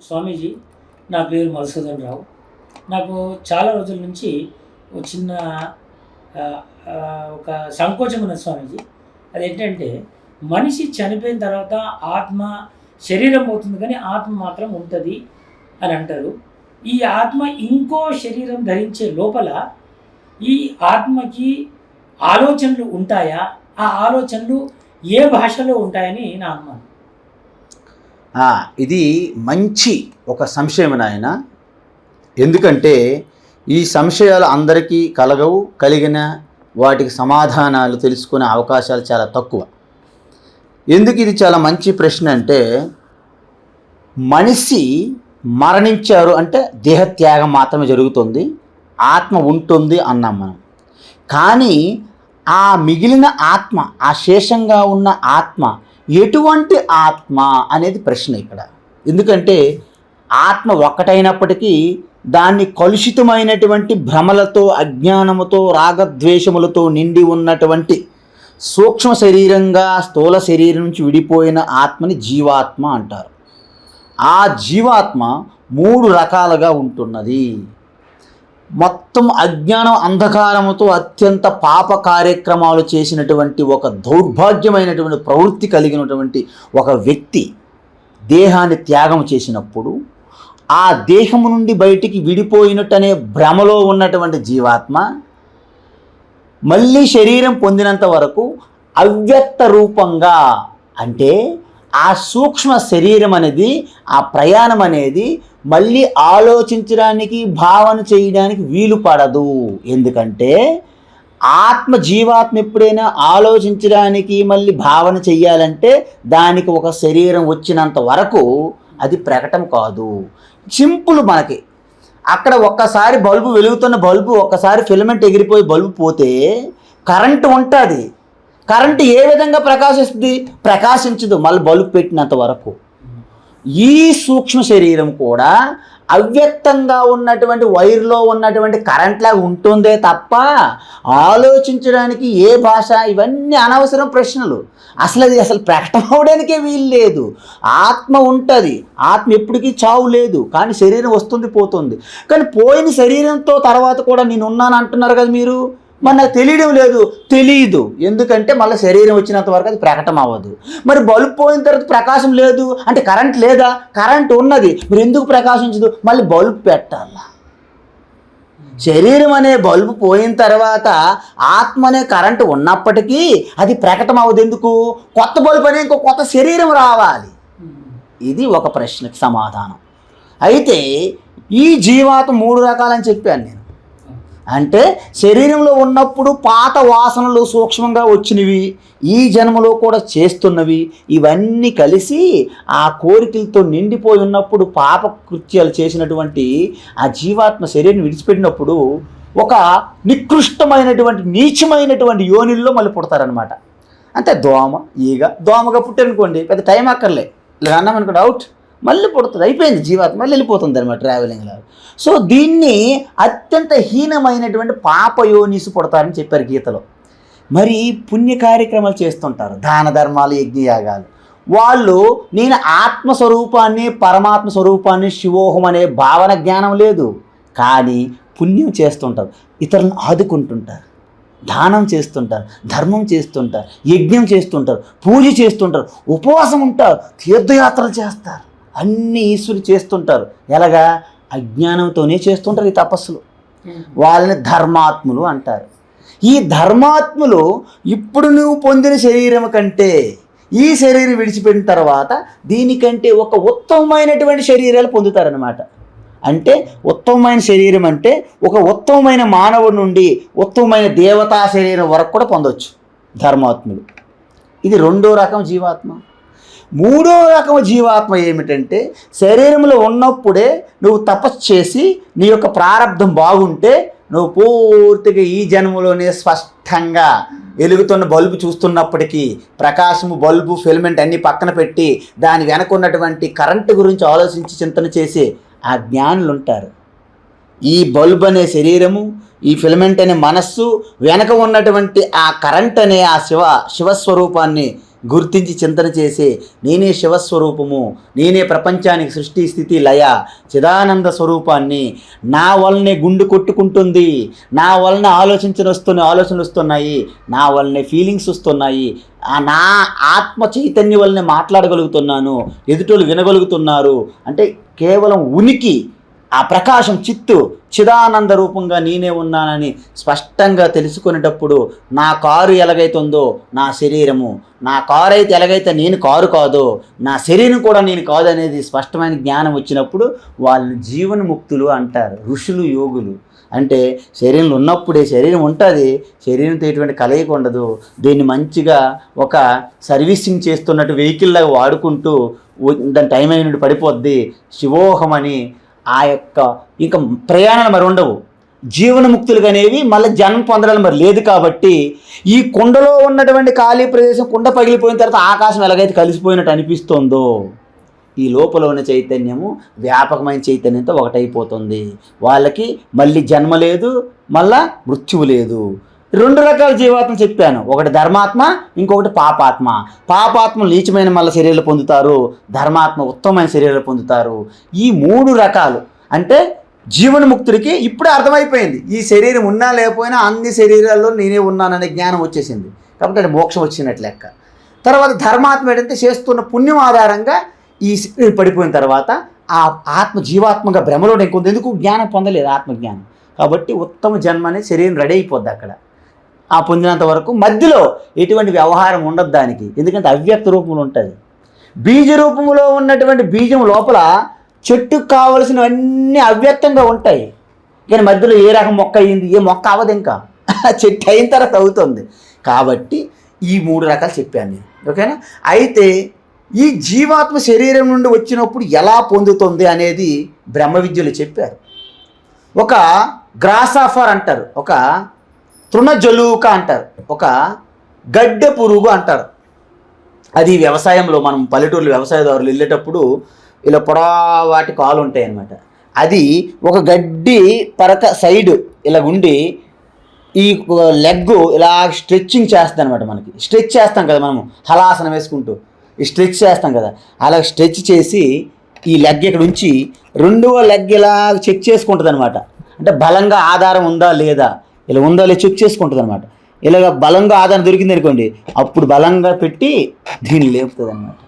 స్వామీజీ నా పేరు మధుసూదన్ రావు. నాకు చాలా రోజుల నుంచి ఒక చిన్న ఒక సంకోచం ఉన్నది స్వామీజీ. అదేంటంటే మనిషి చనిపోయిన తర్వాత ఆత్మ శరీరం పోతుంది కానీ ఆత్మ మాత్రం ఉంటుంది అని అంటారు. ఈ ఆత్మ ఇంకో శరీరం ధరించే లోపల ఈ ఆత్మకి ఆలోచనలు ఉంటాయా? ఆ ఆలోచనలు ఏ భాషలో ఉంటాయని నా అనుమానం. ఇది మంచి ఒక సంశయం నాయన. ఎందుకంటే ఈ సంశయాలు అందరికీ కలగవు కలిగిన వాటికి సమాధానాలు తెలుసుకునే అవకాశాలు చాలా తక్కువ. ఎందుకు ఇది చాలా మంచి ప్రశ్న అంటే మనిషి మరణించారు అంటే దేహత్యాగం మాత్రమే జరుగుతుంది ఆత్మ ఉంటుంది అన్నాం మనం. కానీ ఆ మిగిలిన ఆత్మ ఆ శేషంగా ఉన్న ఆత్మ ఎటువంటి ఆత్మ అనేది ప్రశ్న ఇక్కడ. ఎందుకంటే ఆత్మ ఒక్కటైనప్పటికీ దాన్ని కలుషితమైనటువంటి భ్రమలతో అజ్ఞానముతో రాగద్వేషములతో నిండి ఉన్నటువంటి సూక్ష్మ శరీరంగా స్థూల శరీరం నుంచి విడిపోయిన ఆత్మని జీవాత్మ అంటారు. ఆ జీవాత్మ మూడు రకాలుగా ఉంటున్నది. మొత్తం అజ్ఞానం అంధకారముతో అత్యంత పాప కార్యక్రమాలు చేసినటువంటి ఒక దౌర్భాగ్యమైనటువంటి ప్రవృత్తి కలిగినటువంటి ఒక వ్యక్తి దేహాన్ని త్యాగం చేసినప్పుడు ఆ దేహము నుండి బయటికి విడిపోయినట్టనే భ్రమలో ఉన్నటువంటి జీవాత్మ మళ్ళీ శరీరం పొందినంత వరకు అవ్యక్త రూపంగా అంటే ఆ సూక్ష్మ శరీరం అనేది ఆ ప్రయాణం అనేది మళ్ళీ ఆలోచించడానికి భావన చేయడానికి వీలు పడదు. ఎందుకంటే ఆత్మ జీవాత్మ ఎప్పుడైనా ఆలోచించడానికి మళ్ళీ భావన చెయ్యాలంటే దానికి ఒక శరీరం వచ్చినంత వరకు అది ప్రకటన కాదు. సింపుల్ మనకి. అక్కడ ఒక్కసారి బల్బు వెలుగుతున్న బల్బు ఒక్కసారి ఫిలమెంట్ ఎగిరిపోయి బల్బు పోతే కరెంటు ఉంటుంది. కరెంటు ఏ విధంగా ప్రకాశిస్తుంది? ప్రకాశించదు. మళ్ళీ బల్బు పెట్టినంత వరకు. ఈ సూక్ష్మ శరీరం కూడా అవ్యక్తంగా ఉన్నటువంటి వైర్లో ఉన్నటువంటి కరెంట్లా ఉంటుందే తప్ప ఆలోచించడానికి ఏ భాష ఇవన్నీ అనవసరం ప్రశ్నలు. అసలు అది అసలు ప్రకటన అవడానికే వీలు లేదు. ఆత్మ ఉంటుంది. ఆత్మ ఎప్పటికీ చావు లేదు. కానీ శరీరం వస్తుంది పోతుంది. కానీ పోయిన శరీరంతో తర్వాత కూడా నేను ఉన్నాను అంటున్నారు కదా మీరు. మరి నాకు తెలియడం లేదు. తెలియదు ఎందుకంటే మళ్ళీ శరీరం వచ్చినంత వరకు అది ప్రకటన అవ్వదు. మరి బల్బ్ పోయిన తర్వాత ప్రకాశం లేదు. అంటే కరెంట్ లేదా? కరెంట్ ఉన్నది. మరి ఎందుకు ప్రకాశించదు? మళ్ళీ బల్బ్ పెట్టాలా. శరీరం అనే బల్బు పోయిన తర్వాత ఆత్మ అనే కరెంటు ఉన్నప్పటికీ అది ప్రకటన అవ్వదు ఎందుకు? కొత్త బల్బు అనే ఇంకో కొత్త శరీరం రావాలి. ఇది ఒక ప్రశ్నకి సమాధానం. అయితే ఈ జీవాత్మ మూడు రకాలని చెప్పాను నేను. అంటే శరీరంలో ఉన్నప్పుడు పాత వాసనలు సూక్ష్మంగా వచ్చినవి ఈ జన్మలో కూడా చేస్తున్నవి ఇవన్నీ కలిసి ఆ కోరికలతో నిండిపోయి ఉన్నప్పుడు పాప కృత్యాలు చేసినటువంటి ఆ జీవాత్మ శరీరం విడిచిపెట్టినప్పుడు ఒక నికృష్టమైనటువంటి నీచమైనటువంటి యోనిల్లో మళ్ళీ పుడతారనమాట అంటే దోమ ఈగ దోమగా పుట్టారనుకోండి పెద్ద టైం అక్కర్లే. ఇలా అన్నాం డౌట్ అవుట్. మళ్ళీ పుడుతుంది అయిపోయింది జీవాత్మ మళ్ళీ వెళ్ళిపోతుంది అనమాట ట్రావెలింగ్లో సో దీన్ని అత్యంత హీనమైనటువంటి పాపయోనిసు పుడతారని చెప్పారు గీతలో. మరి పుణ్య కార్యక్రమాలు చేస్తుంటారు దాన ధర్మాలు యజ్ఞయాగాలు వాళ్ళు నేను ఆత్మస్వరూపాన్ని పరమాత్మ స్వరూపాన్ని శివోహం అనే భావన జ్ఞానం లేదు. కానీ పుణ్యం చేస్తుంటారు ఇతరులను ఆదుకుంటుంటారు దానం చేస్తుంటారు ధర్మం చేస్తుంటారు యజ్ఞం చేస్తుంటారు పూజ చేస్తుంటారు ఉపవాసం ఉంటారు తీర్థయాత్రలు చేస్తారు. అన్ని ఈశ్వరు చేస్తుంటారు. ఎలాగా? అజ్ఞానంతోనే చేస్తుంటారు ఈ తపస్సులు. వాళ్ళని ధర్మాత్ములు అంటారు. ఈ ధర్మాత్ములు ఇప్పుడు నువ్వు పొందిన శరీరం కంటే ఈ శరీరం విడిచిపెట్టిన తర్వాత దీనికంటే ఒక ఉత్తమమైనటువంటి శరీరాలు పొందుతారనమాట అంటే ఉత్తమమైన శరీరం అంటే ఒక ఉత్తమమైన మానవుడి నుండి ఉత్తమమైన దేవతా శరీరం వరకు కూడా పొందొచ్చు ధర్మాత్ములు. ఇది రెండో రకం జీవాత్మ. మూడో రకం జీవాత్మ ఏమిటంటే శరీరంలో ఉన్నప్పుడే నువ్వు తపస్సు చేసి నీ యొక్క ప్రారంధం బాగుంటే నువ్వు పూర్తిగా ఈ జన్మలోనే స్పష్టంగా వెలుగుతున్న బల్బు చూస్తున్నప్పటికీ ప్రకాశము బల్బు ఫిలమెంట్ అన్ని పక్కన పెట్టి దాని వెనక ఉన్నటువంటి కరెంటు గురించి ఆలోచించి చింతన చేసే ఆ జ్ఞానులు ఉంటారు ఈ బల్బ్ అనే శరీరము ఈ ఫిలమెంట్ అనే మనస్సు వెనక ఉన్నటువంటి ఆ కరెంట్ అనే ఆ శివ శివస్వరూపాన్ని గుర్తించి చింతన చేసే నేనే శివస్వరూపము నేనే ప్రపంచానికి సృష్టి స్థితి లయ చిదానంద స్వరూపాన్ని నా వల్లనే గుండు కొట్టుకుంటుంది నా వలన ఆలోచించిన వస్తున్న ఆలోచనలు వస్తున్నాయి నా వల్లనే ఫీలింగ్స్ వస్తున్నాయి నా ఆత్మ చైతన్యం వల్లనే మాట్లాడగలుగుతున్నాను ఎదుటోళ్ళు వినగలుగుతున్నారు అంటే కేవలం ఉనికి ఆ ప్రకాశం చిత్తు చిదానంద రూపంగా నేనే ఉన్నానని స్పష్టంగా తెలుసుకునేటప్పుడు నా కారు ఎలాగైతుందో నా శరీరము నా కారు అయితే ఎలాగైతే నేను కారు కాదో నా శరీరం కూడా నేను కాదు అనేది స్పష్టమైన జ్ఞానం వచ్చినప్పుడు వాళ్ళు జీవన్ముక్తులు అంటారు ఋషులు యోగులు. అంటే శరీరంలో ఉన్నప్పుడే శరీరం ఉంటుంది శరీరంతో ఎటువంటి కలయిక ఉండదు. దీన్ని మంచిగా ఒక సర్వీసింగ్ చేస్తున్నట్టు వెహికల్ లాగా వాడుకుంటూ దాని టైం అయినట్టు పడిపోద్ది. శివోహం అని ఆ యొక్క ఇంకా ప్రయాణాలు మరి ఉండవు. జీవనముక్తులు అనేవి మళ్ళీ జన్మ పొందడం మరి లేదు కాబట్టి ఈ కుండలో ఉన్నటువంటి ఖాళీ ప్రదేశం కుండ పగిలిపోయిన తర్వాత ఆకాశం ఎలాగైతే కలిసిపోయినట్టు అనిపిస్తుందో ఈ లోపల ఉన్న చైతన్యము వ్యాపకమైన చైతన్యంతో ఒకటైపోతుంది. వాళ్ళకి మళ్ళీ జన్మ లేదు మళ్ళా మృత్యువు లేదు. రెండు రకాల జీవాత్మ చెప్పాను. ఒకటి ధర్మాత్మ ఇంకొకటి పాపాత్మ. పాపాత్మ నీచమైన మళ్ళీ శరీరాలు పొందుతారు. ధర్మాత్మ ఉత్తమమైన శరీరాలు పొందుతారు. ఈ మూడు రకాలు అంటే జీవనముక్తుడికి ఇప్పుడే అర్థమైపోయింది. ఈ శరీరం ఉన్నా లేకపోయినా అన్ని శరీరాల్లో నేనే ఉన్నాననే జ్ఞానం వచ్చేసింది. కాబట్టి అది మోక్షం వచ్చినట్లు లెక్క. తర్వాత ధర్మాత్మ ఏంటంటే చేస్తున్న పుణ్యం ఆధారంగా ఈ శరీరం పడిపోయిన తర్వాత ఆ ఆత్మ జీవాత్మగా భ్రమలో ఇంకొంత ఎందుకు జ్ఞానం పొందలేదు ఆత్మజ్ఞానం. కాబట్టి ఉత్తమ జన్మ అనేది శరీరం రెడీ అయిపోద్ది అక్కడ. ఆ పొందినంత వరకు మధ్యలో ఎటువంటి వ్యవహారం ఉండదు దానికి. ఎందుకంటే అవ్యక్త రూపంలో ఉంటుంది. బీజ రూపంలో ఉన్నటువంటి బీజం లోపల చెట్టుకు కావలసినవన్నీ అవ్యక్తంగా ఉంటాయి. కానీ మధ్యలో ఏ రకం మొక్క అయ్యింది ఏ మొక్క అవ్వదు ఇంకా. చెట్టు అయిన తర్వాత అవుతుంది. కాబట్టి ఈ మూడు రకాలు చెప్పాను నేను. ఓకేనా? అయితే ఈ జీవాత్మ శరీరం నుండి వచ్చినప్పుడు ఎలా పొందుతుంది అనేది బ్రహ్మ విద్యలు చెప్పారు. ఒక గ్రాసాఫర్ అంటారు. ఒక తృణజలూక అంటారు. ఒక గడ్డె పురుగు అంటారు. అది వ్యవసాయంలో మనం పల్లెటూరులో వ్యవసాయదారులు వెళ్ళేటప్పుడు ఇలా పొడవాటి కాలు ఉంటాయి అన్నమాట అది ఒక గడ్డి పరక సైడ్ ఇలా ఉండి ఈ లెగ్ ఇలా స్ట్రెచ్చింగ్ చేస్తుంది అనమాట మనకి. స్ట్రెచ్ చేస్తాం కదా మనము హలాసనం వేసుకుంటూ. ఈ స్ట్రెచ్ చేస్తాం కదా అలా స్ట్రెచ్ చేసి ఈ లెగ్ ఇక్కడ ఉంచి రెండవ లెగ్ ఇలా చెక్ చేసుకుంటుంది అనమాట అంటే బలంగా ఆధారం ఉందా లేదా ఇలా ఉందా లేదా చెక్ చేసుకుంటుంది అనమాట ఇలాగ బలంగా ఆధారం దొరికింది అనుకోండి అప్పుడు బలంగా పెట్టి దీన్ని లేపుతుంది అనమాట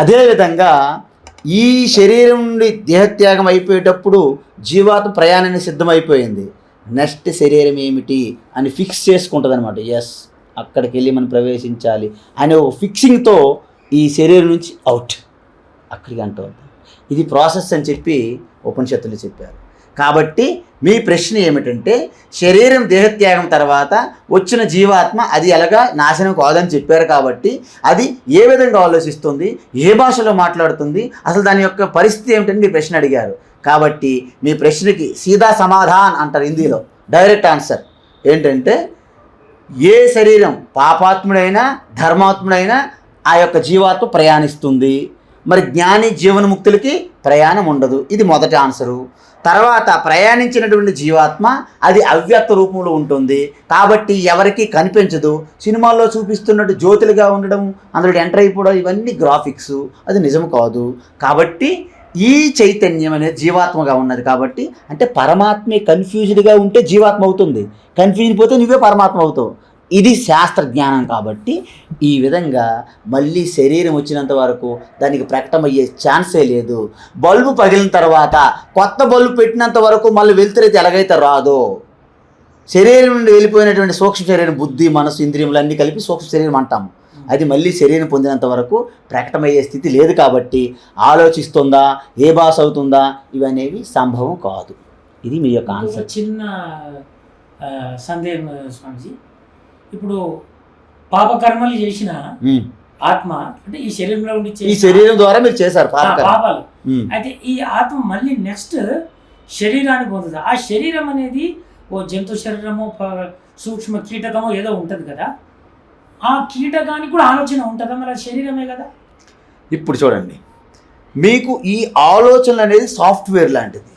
అదేవిధంగా ఈ శరీరం నుండి దేహత్యాగం అయిపోయేటప్పుడు జీవాత్మ ప్రయాణానికి సిద్ధమైపోయింది. నెక్స్ట్ శరీరం ఏమిటి అని ఫిక్స్ చేసుకుంటుంది అనమాట ఎస్ అక్కడికి వెళ్ళి మనం ప్రవేశించాలి అనే ఒక ఫిక్సింగ్తో ఈ శరీరం నుంచి అవుట్. అక్కడికి అంటూ ఇది ప్రాసెస్ అని చెప్పి ఉపనిషత్తులు చెప్పారు. కాబట్టి మీ ప్రశ్న ఏమిటంటే శరీరం దేహత్యాగం తర్వాత వచ్చిన జీవాత్మ అది ఎలాగా నాశనం కాదని చెప్పారు కాబట్టి అది ఏ విధంగా ఆలోచిస్తుంది ఏ భాషలో మాట్లాడుతుంది అసలు దాని యొక్క పరిస్థితి ఏమిటని మీ ప్రశ్న అడిగారు. కాబట్టి మీ ప్రశ్నకి సీదా సమాధాన్ అంటారు హిందీలో. డైరెక్ట్ ఆన్సర్ ఏంటంటే ఏ శరీరం పాపాత్ముడైనా ధర్మాత్ముడైనా ఆ యొక్క జీవాత్మ ప్రయాణిస్తుంది. మరి జ్ఞాని జీవన్ముక్తులకి ప్రయాణం ఉండదు. ఇది మొదటి ఆన్సరు. తర్వాత ప్రయాణించినటువంటి జీవాత్మ అది అవ్యక్త రూపంలో ఉంటుంది. కాబట్టి ఎవరికీ కనిపించదు. సినిమాల్లో చూపిస్తున్నట్టు జ్యోతులుగా ఉండడం అందులో ఎంటర్ అయిపోవడం ఇవన్నీ గ్రాఫిక్స్ అది నిజం కాదు. కాబట్టి ఈ చైతన్యం అనేది జీవాత్మగా ఉన్నది కాబట్టి అంటే పరమాత్మే కన్ఫ్యూజ్డ్గా ఉంటే జీవాత్మ అవుతుంది. కన్ఫ్యూజ్ పోతే నువ్వే పరమాత్మ అవుతావు. ఇది శాస్త్ర జ్ఞానం కాబట్టి ఈ విధంగా మళ్ళీ శరీరం వచ్చినంత వరకు దానికి ప్రకటమయ్యే ఛాన్సే లేదు. బల్బు పగిలిన తర్వాత కొత్త బల్బు పెట్టినంత వరకు మళ్ళీ వెళ్తురైతే ఎలాగైతే రాదో? శరీరం నుండి వెళ్ళిపోయినటువంటి సూక్ష్మ శరీరం బుద్ధి మనసు ఇంద్రియములు అన్నీ కలిపి సూక్ష్మ శరీరం అంటాము. అది మళ్ళీ శరీరం పొందినంత వరకు ప్రకటమయ్యే స్థితి లేదు కాబట్టి ఆలోచిస్తుందా ఏ భాష అవుతుందా ఇవనేవి సంభవం కాదు. ఇది మీ యొక్క ఆన్సర్. చిన్న సందేహం స్వామిజీ. ఇప్పుడు పాపకర్మలు చేసిన. ఆత్మ అంటే ఈ శరీరంలో ఉండి ఈ శరీరం ద్వారా మీరు చేశారు పాపాలు. అయితే ఈ ఆత్మ మళ్ళీ నెక్స్ట్ శరీరాన్ని పొందుతుంది. ఆ శరీరం అనేది ఓ జంతు శరీరము సూక్ష్మ కీటకమో ఏదో ఉంటుంది కదా. ఆ కీటకానికి కూడా ఆలోచన ఉంటుందా? మరి శరీరమే కదా. ఇప్పుడు చూడండి. మీకు ఈ ఆలోచనలు అనేది సాఫ్ట్వేర్ లాంటిది.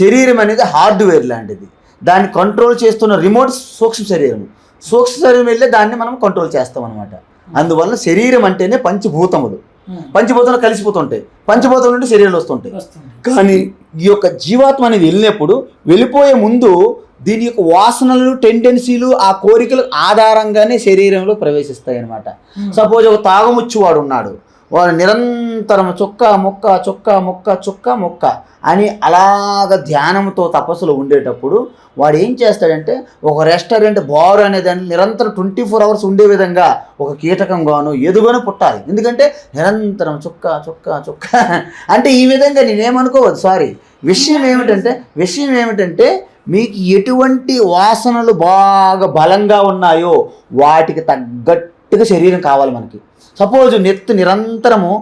శరీరం అనేది హార్డ్వేర్ లాంటిది. దాన్ని కంట్రోల్ చేస్తున్న రిమోట్ సూక్ష్మ శరీరం సూక్ష్మ శరీరం వెళ్ళే దాన్ని మనం కంట్రోల్ చేస్తాం అనమాట అందువల్ల శరీరం అంటేనే పంచభూతములు. ఉమ్. పంచభూతాలు కలిసిపోతుంటాయి. పంచభూతాల నుండి శరీరాలు వస్తుంటాయి. కానీ ఈ యొక్క జీవాత్మ అనేది వెళ్ళినప్పుడు వెళ్ళిపోయే ముందు దీని యొక్క వాసనలు టెండెన్సీలు ఆ కోరికలు ఆధారంగానే శరీరంలో ప్రవేశిస్తాయి అనమాట. సపోజ్ ఒక తాగముచ్చువాడు ఉన్నాడు. వాడు నిరంతరం చుక్క మొక్క చుక్క మొక్క చుక్క మొక్క అని అలాగ ధ్యానంతో తపస్సులో ఉండేటప్పుడు వాడు ఏం చేస్తాడంటే ఒక రెస్టారెంట్ బార్ అనే దాన్ని నిరంతరం ట్వంటీ ఫోర్ అవర్స్ ఉండే విధంగా ఒక కీటకంగాను ఎదుగును పుట్టాలి. ఎందుకంటే నిరంతరం చుక్క చుక్క చుక్క అంటే ఈ విధంగా నేనేమనుకోవద్దు సారీ. విషయం ఏమిటంటే విషయం ఏమిటంటే మీకు ఎటువంటి వాసనలు బాగా బలంగా ఉన్నాయో వాటికి తగ్గట్టుగా శరీరం కావాలి మనకి. సపోజ్ నెత్తి నిరంతరము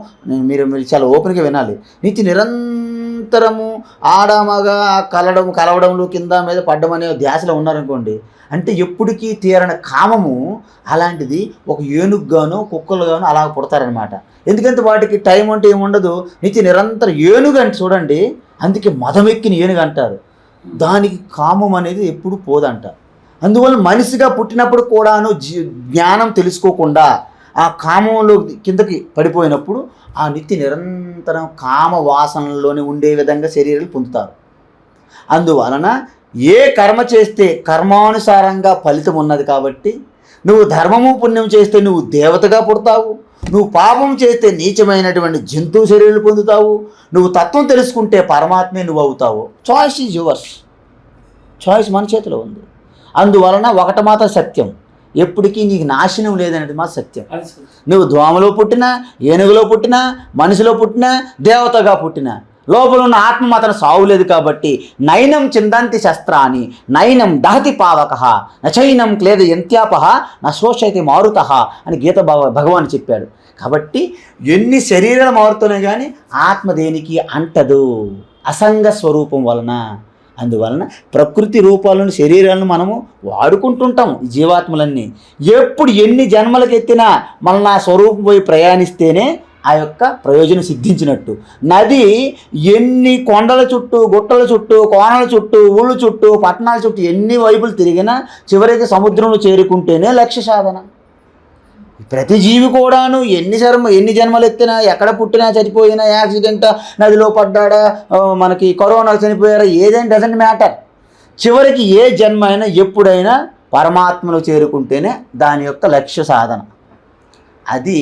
మీరు మీరు చాలా ఓపెన్గా వినాలి. నిత్య నిరంతరము ఆడమగా కలడం కలవడంలో కింద మీద పడ్డం అనే ధ్యాసలో ఉన్నారనుకోండి అంటే ఎప్పటికీ తీరని కామము అలాంటిది ఒక ఏనుగుగాను కుక్కలుగాను అలా పుడతారనమాట ఎందుకంటే వాటికి టైం అంటే ఏముండదు నిత్య నిరంతరం ఏనుగు అంటే చూడండి అందుకే మదమెక్కిన ఏనుగు అంటారు. దానికి కామం అనేది ఎప్పుడు పోదంట. అందువల్ల మనిషిగా పుట్టినప్పుడు కూడాను జీ జ్ఞానం తెలుసుకోకుండా ఆ కామంలో కిందకి పడిపోయినప్పుడు ఆ నిత్య నిరంతరం కామ వాసనలోనే ఉండే విధంగా శరీరాలు పొందుతారు. అందువలన ఏ కర్మ చేస్తే కర్మానుసారంగా ఫలితం ఉన్నది కాబట్టి నువ్వు ధర్మము పుణ్యం చేస్తే నువ్వు దేవతగా పుడతావు. నువ్వు పాపం చేస్తే నీచమైనటువంటి జంతువు శరీరాలు పొందుతావు. నువ్వు తత్వం తెలుసుకుంటే పరమాత్మే నువ్వు అవుతావు. చాయిస్ ఈజ్ యువర్స్ చాయిస్ మన చేతిలో ఉంది. అందువలన ఒకటి మాత్రం సత్యం. ఎప్పటికీ నీకు నాశనం లేదనేది మా సత్యం. నువ్వు దోమలో పుట్టినా ఏనుగులో పుట్టినా మనిషిలో పుట్టినా దేవతగా పుట్టినా లోపల ఉన్న ఆత్మ మాత్రం సావులేదు కాబట్టి నైనం చిందంతి శస్త్రాన్ని నైనం దహతి పావక నచైనం క్లేద ఎంత్యాపహ నశోషైతే మారుత అని గీత భగ భగవాన్ చెప్పాడు. కాబట్టి ఎన్ని శరీరాలు మారుతున్నాయి కానీ ఆత్మ దేనికి అంటదు. అసంగ స్వరూపం వలన. అందువలన ప్రకృతి రూపాలను శరీరాలను మనము వాడుకుంటుంటాం జీవాత్మలన్నీ. ఎప్పుడు ఎన్ని జన్మలకెత్తినా మన నా స్వరూపం పోయి ప్రయాణిస్తేనే ఆ యొక్క ప్రయోజనం సిద్ధించినట్టు. నది ఎన్ని కొండల చుట్టూ గుట్టల చుట్టూ కోనల చుట్టూ ఊళ్ళ చుట్టూ పట్టణాల చుట్టూ ఎన్ని వైపులు తిరిగినా చివరికి సముద్రంలో చేరుకుంటేనే లక్ష్య సాధన. ప్రతి జీవి కూడాను ఎన్ని జన్మ ఎన్ని జన్మలు ఎత్తినా ఎక్కడ పుట్టినా చనిపోయినా యాక్సిడెంట్ నదిలో పడ్డాడా మనకి కరోనా చనిపోయారా ఏదైనా డజంట్ మ్యాటర్ చివరికి ఏ జన్మ అయినా ఎప్పుడైనా పరమాత్మలో చేరుకుంటేనే దాని యొక్క లక్ష్య సాధన. అది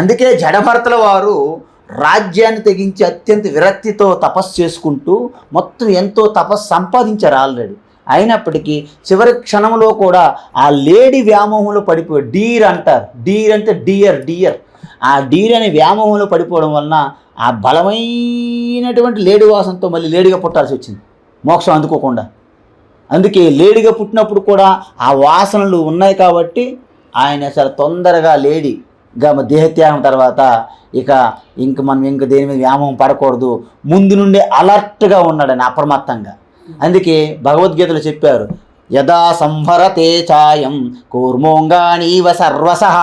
అందుకే జడభర్తల వారు రాజ్యాన్ని తెగించి అత్యంత విరక్తితో తపస్సు చేసుకుంటూ మొత్తం ఎంతో తపస్సు సంపాదించారు ఆల్రెడీ. అయినప్పటికీ చివరి క్షణంలో కూడా ఆ లేడీ వ్యామోహంలో పడిపోయి డీర్ అంటారు. డీర్ అంటే డియర్ డియర్. ఆ డీర్ అనే వ్యామోహంలో పడిపోవడం వలన ఆ బలమైనటువంటి లేడి వాసనతో మళ్ళీ లేడిగా పుట్టాల్సి వచ్చింది. మోక్షం అందుకోకుండా. అందుకే లేడిగా పుట్టినప్పుడు కూడా ఆ వాసనలు ఉన్నాయి కాబట్టి ఆయన అసలు తొందరగా లేడిగా మ- దేహత్యాగం తర్వాత ఇక ఇంక మనం ఇంక దేని మీద వ్యామోహం పడకూడదు. ముందు నుండే అలర్ట్గా ఉన్నాడని అప్రమత్తంగా. అందుకే భగవద్గీతలో చెప్పారు యదా సంహరతే ఛాయం కూర్మోంగానీవ సర్వసహ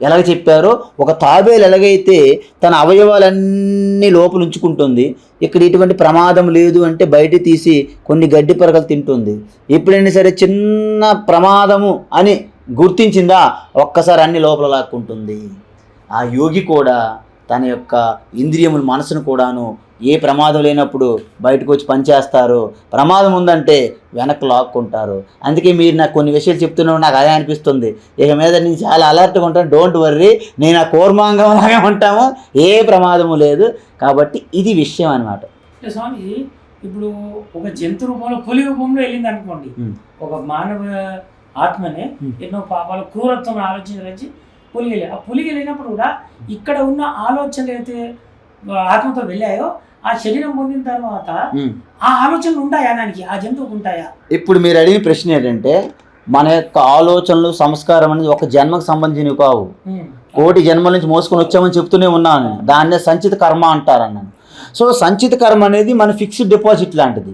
ఎలాగ చెప్పారో? ఒక తాబేలు ఎలాగైతే తన అవయవాలన్నీ లోపల ఉంచుకుంటుంది ఇక్కడ ఇటువంటి ప్రమాదం లేదు అంటే బయట తీసి కొన్ని గడ్డి పరగలు తింటుంది. ఎప్పుడైనా సరే చిన్న ప్రమాదము అని గుర్తించిందా? ఒక్కసారి అన్ని లోపల లాక్కుంటుంది. ఆ యోగి కూడా తన యొక్క ఇంద్రియములు మనసును కూడాను ఏ ప్రమాదం లేనప్పుడు బయటకు వచ్చి పనిచేస్తారు ప్రమాదం ఉందంటే వెనక్కి లాక్కుంటారు. అందుకే మీరు నాకు కొన్ని విషయాలు చెప్తున్నప్పుడు నాకు అదే అనిపిస్తుంది. ఇక మీద నేను చాలా అలర్ట్గా ఉంటాను. డోంట్ వర్రీ నేను ఆ కూర్మాంగం లాగా ఉంటాము. ఏ ప్రమాదము లేదు. కాబట్టి ఇది విషయం అనమాట స్వామి ఇప్పుడు ఒక జంతు రూపంలో పులి రూపంలో వెళ్ళింది అనుకోండి. ఒక మానవ ఆత్మనే. ఎన్నో పాపాలు క్రూరత్వం ఆలోచించి పులిగి వెళ్ళి ఆ పులిగి వెళ్ళినప్పుడు కూడా ఇక్కడ ఉన్న ఆలోచనలు అయితే ఆత్మతో వెళ్ళాయో ఆ శరీరం పొందిన తర్వాత ఆ ఆలోచనలు ఉంటాయా దానికి? ఆ జంతువుకు ఉంటాయా? ఇప్పుడు మీరు అడిగిన ప్రశ్న ఏంటంటే మన యొక్క ఆలోచనలు సంస్కారం అనేది ఒక జన్మకు సంబంధించినవి కావు. కోటి జన్మల నుంచి మోసుకొని వచ్చామని చెప్తూనే ఉన్నాను నేను. దాన్నే సంచిత కర్మ అంటారన్నాను సో సంచిత కర్మ అనేది మన ఫిక్స్డ్ డిపాజిట్ లాంటిది.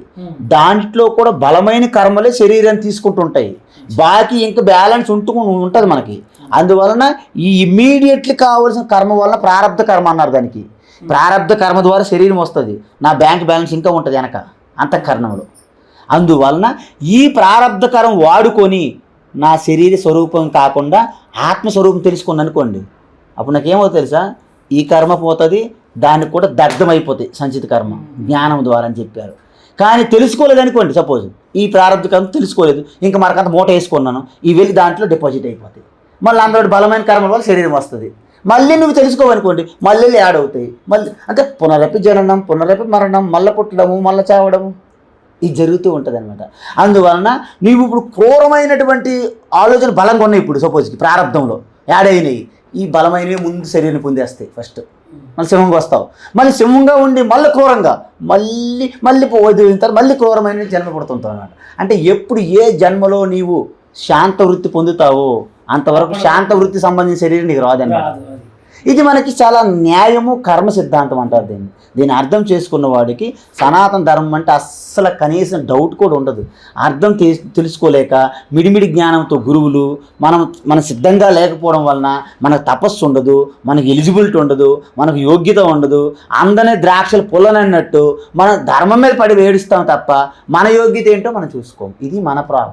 దాంట్లో కూడా బలమైన కర్మలే శరీరాన్ని తీసుకుంటుంటాయి. బాకీ ఇంకా బ్యాలెన్స్ ఉంటూ ఉంటుంది మనకి. అందువలన ఈ ఇమ్మీడియట్లీ కావాల్సిన కర్మ వలన ప్రారంధ కర్మ అన్నారు దానికి. Hmm. ప్రారంధ కర్మ ద్వారా శరీరం వస్తుంది. నా బ్యాంక్ బ్యాలెన్స్ ఇంకా ఉంటుంది వెనక. అంతఃకరణంలో అందువలన ఈ ప్రారంధ కరం వాడుకొని నా శరీర స్వరూపం కాకుండా ఆత్మస్వరూపం తెలుసుకుని అనుకోండి. అప్పుడు నాకేమో తెలుసా? ఈ కర్మ పోతుంది దానికి కూడా దగ్ధమైపోతాయి సంచిత కర్మ. జ్ఞానం ద్వారా అని చెప్పారు. కానీ తెలుసుకోలేదు అనుకోండి సపోజ్ ఈ ప్రారంభ కర్మ తెలుసుకోలేదు. ఇంకా మనకంత మూట వేసుకున్నాను. ఈ వెళ్ళి దాంట్లో డిపాజిట్ అయిపోతాయి. మళ్ళీ అందులో బలమైన కర్మ వల్ల శరీరం వస్తుంది. మళ్ళీ నువ్వు తెలుసుకోవనుకోండి మళ్ళీ యాడ్ అవుతాయి. మళ్ళీ అంటే పునరపి జననం పునరపి మరణం మళ్ళీ పుట్టడము మళ్ళీ చావడము. ఇది జరుగుతూ ఉంటుంది అనమాట అందువలన నీవు ఇప్పుడు క్రూరమైనటువంటి ఆలోచన బలంగా ఉన్నాయి ఇప్పుడు సపోజ్కి ప్రారంభంలో. యాడ్ అయినాయి. ఈ బలమైనవి ముందు శరీరం పొందేస్తాయి ఫస్ట్ మళ్ళీ సింహంగా వస్తావు. మళ్ళీ సింహంగా ఉండి మళ్ళీ క్రూరంగా మళ్ళీ మళ్ళీ వదిలిన మళ్ళీ క్రూరమైన జన్మ పడుతుంటావు అనమాట అంటే ఎప్పుడు ఏ జన్మలో నీవు శాంత వృత్తి పొందుతావో అంతవరకు శాంత వృత్తి సంబంధించిన శరీరం నీకు రాదన్నమాట. ఇది మనకి చాలా న్యాయము కర్మ సిద్ధాంతం అంటారు దీన్ని. దీన్ని అర్థం చేసుకున్న వాడికి సనాతన ధర్మం అంటే అస్సలు కనీసం డౌట్ కూడా ఉండదు. అర్థం తె- తెలుసుకోలేక మిడిమిడి జ్ఞానంతో గురువులు మనం మన సిద్ధంగా లేకపోవడం వలన మనకు తపస్సు ఉండదు మనకు ఎలిజిబిలిటీ ఉండదు మనకు యోగ్యత ఉండదు. అందనే ద్రాక్షలు పుల్లనన్నట్టు మనం ధర్మం మీద పడి వేడిస్తాం తప్ప మన యోగ్యత ఏంటో మనం చూసుకోం. ఇది మన ప్రాబ్లం